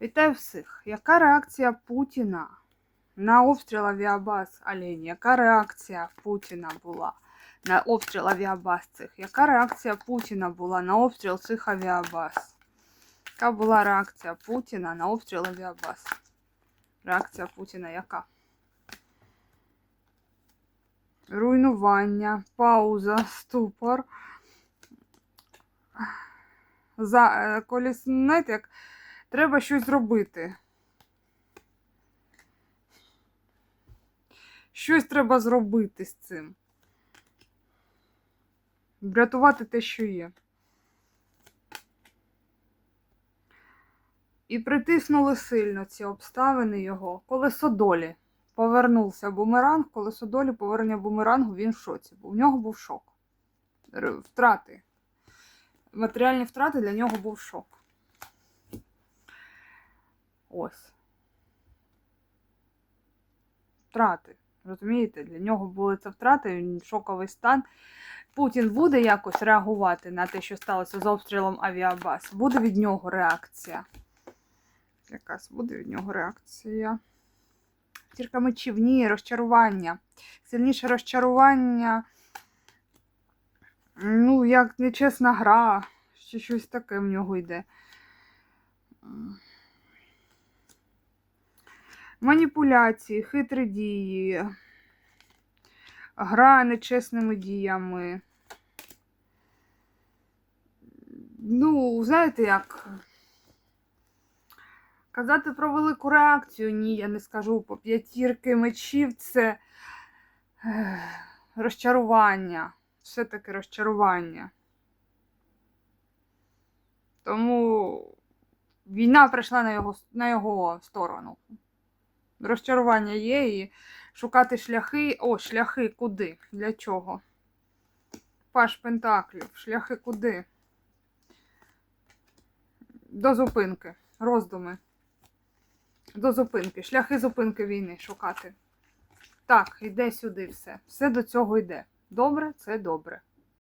Вітаю всіх. Яка реакція Путіна на обстріл авіабаз Олені? Яка реакція Путіна була на обстріл авіабаз цих? Яка реакція Путіна була на обстріл цих авіабаз? Яка була реакція Путіна на обстріл авіабаз? Реакція Путіна яка? Руйнування, пауза, ступор. За е, коліс, знаєте, як треба щось зробити. Щось треба зробити з цим. Врятувати те, що є. І притиснули сильно ці обставини його. Колесо долі. Повернувся бумеранг, колесо долі, повернення бумерангу, він в шоці. Бо в нього був шок. Втрати. Матеріальні втрати для нього був шок. Ось. Втрати. Розумієте, для нього були це втрати, він шоковий стан. Путін буде якось реагувати на те, що сталося з обстрілом авіабаз. Буде від нього реакція. Якась буде від нього реакція. Тірка мечів, ні, розчарування. Сильніше розчарування. Ну, як нечесна гра, ще щось таке в нього йде. Маніпуляції, хитрі дії, гра нечесними діями. Ну, знаєте як? Казати про велику реакцію, ні, я не скажу. По п'ятірки мечів це розчарування. Все-таки розчарування. Тому війна прийшла на його, на його сторону. Розчарування є і шукати шляхи. О, шляхи куди? Для чого? Паш Пентаклів. Шляхи куди? До зупинки. Роздуми. До зупинки. Шляхи зупинки війни шукати. Так, йде сюди все. Все до цього йде. Добре, це добре.